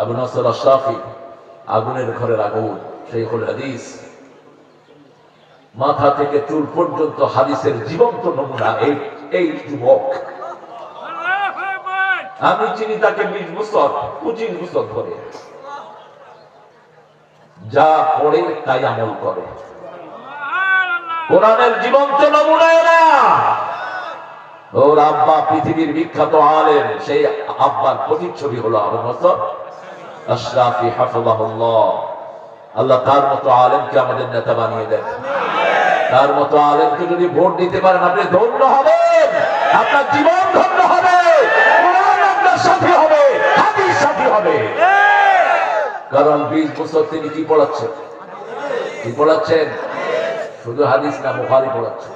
আবু নসর আশরাফি, আগুনের ঘরের আগুন হল হাদিস। মাথা থেকে চুল পর্যন্ত হাদিসের জীবন্ত নমুনা, এই এই যুবক। আমি চিনি তাকে বিশ বছর, পঁচিশ বছর ধরে। যা পড়ে তাই আমল করে। কোরআনের জীবন্ত নমুনা এরা। ওর আব্বা পৃথিবীর বিখ্যাত আলেম, সেই আব্বার প্রতিচ্ছবি হলো আবু বছর আশরাফি হাফিজাহুল্লাহ। আল্লাহ তার মতো আলেমকে আমাদের নেতা বানিয়ে দেন। তার মতো আলেমকে যদি ভোট দিতে পারেন, আপনি ধন্য হবেন। আপনার জীবন ধন্য হবে। আপনার সাথী হবে। হাদিস সাথী হবে। কারণ বিশ বছর তিনি কি পড়াচ্ছেন? কি পড়াচ্ছেন? শুধু হাদিস না, বুখারি পড়াচ্ছেন।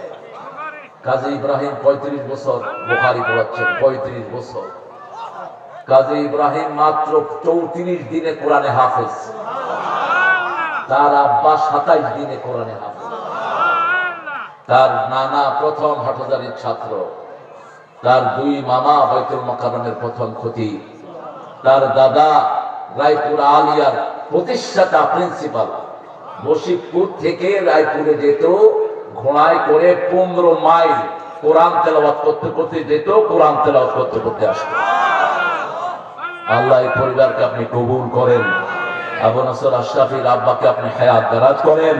কাজী ইব্রাহিম পঁয়ত্রিশ বছর বুখারি পড়াচ্ছেন, পঁয়ত্রিশ বছর। কাজী ইব্রাহিম মাত্র চৌত্রিশ দিনে কোরআনে হাফেজ। তার আব্বা সাতাইশ দিনে কোরআনে হাফেজ। তার নানা প্রথম হাটজারির ছাত্র। তার দুই মামা বাইতুল মকারমের প্রথম ক্ষতি। তার দাদা রায়পুর আলিয়ার প্রতিষ্ঠাতা প্রিন্সিপাল। বশিকপুর থেকে রায়পুরে যেত, ঘোড়ায় করে পনেরো মাইল কোরআন তেলাওয়াত করতে করতে যেত, কোরআন তেলাওয়াত করতে করতে আসতো। আল্লাহ এই পরিবারকে আপনি কবুল করেন। আবু নসর আশরাফির আব্বাকে আপনি হায়াত দারাজ করেন।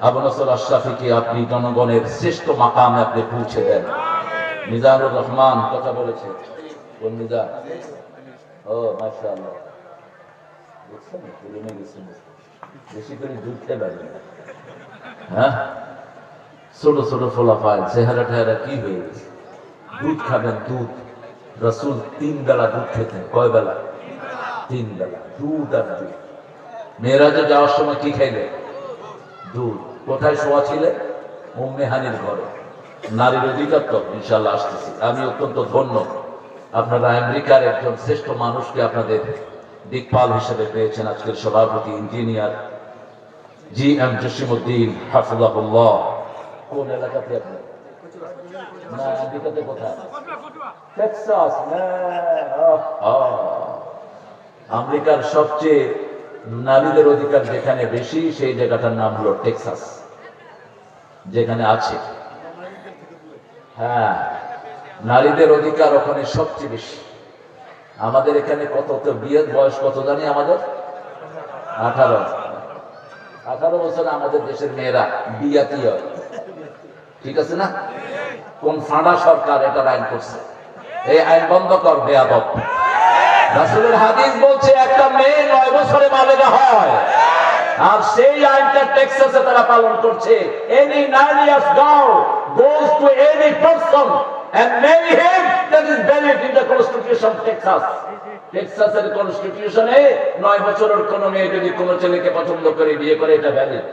আবু নসর আশরাফিকে আপনি জনগণের শ্রেষ্ঠ মাকামে আপনি পৌঁছে দেন। মিজানুর রহমান কথা বলেছে। ও গেছেন বেশি করে দুধ খেয়ে হ্যাঁ? ছোট ছোট ফোলাফায় চেহারা টেহারা কি হয়ে গেছে? দুধ খাবেন, দুধ। রসুল তিন বেলা দুধ খেতেন। কয় বেলা? তিন বেলা। দুধ আর দুধ। মেয়েরাজে যাওয়ার সময় কি খাইলে? দুধ। কোথায় শোয়া ছিলে? মুম্মেহানির ঘরে। নারীর অধিকার তো ইনশাল্লাহ আসতেছি। আমি অত্যন্ত ধন্য। আপনারা আমেরিকার একজন শ্রেষ্ঠ মানুষকে আপনাদের দিকপাল হিসেবে পেয়েছেন আজকের সভাপতি, ইঞ্জিনিয়ার জি এম জসিমুদ্দিন হাফিজাহুল্লাহ। কোন এলাকাতে আপনি? আমেরিকার সবচেয়ে নারীদের অধিকার যেখানে বেশি, সেই জায়গাটার নাম হলো টেক্সাস যেখানে আছে। হ্যাঁ নারীদের অধিকার ওখানে সবচেয়ে বেশি। আমাদের এখানে কত, তো বিয়ের বয়স কত জানি আমাদের? আঠারো। আঠারো বছর আমাদের দেশের মেয়েরা বিয়াতি ঠিক আছে না? কোন ফাঁড়া সরকার এটা আইন করছে। এই আইন বন্ধ কর, বেয়াদব। রাসূলের হাদিস বলছে, একটা মেয়ে নয় বছরে মালেগা হয়। আর সেই আইনটা টেক্সাসে তারা পালন করছে। Any nine years girl goes to any person and marry him, that is valid in the of Texas. টেক্সাসের কনস্টিটিউশনে নয় বছরের কোন মেয়ে যদি কোন ছেলেকে পছন্দ করে, বিয়ে করে, এটা ভ্যালিড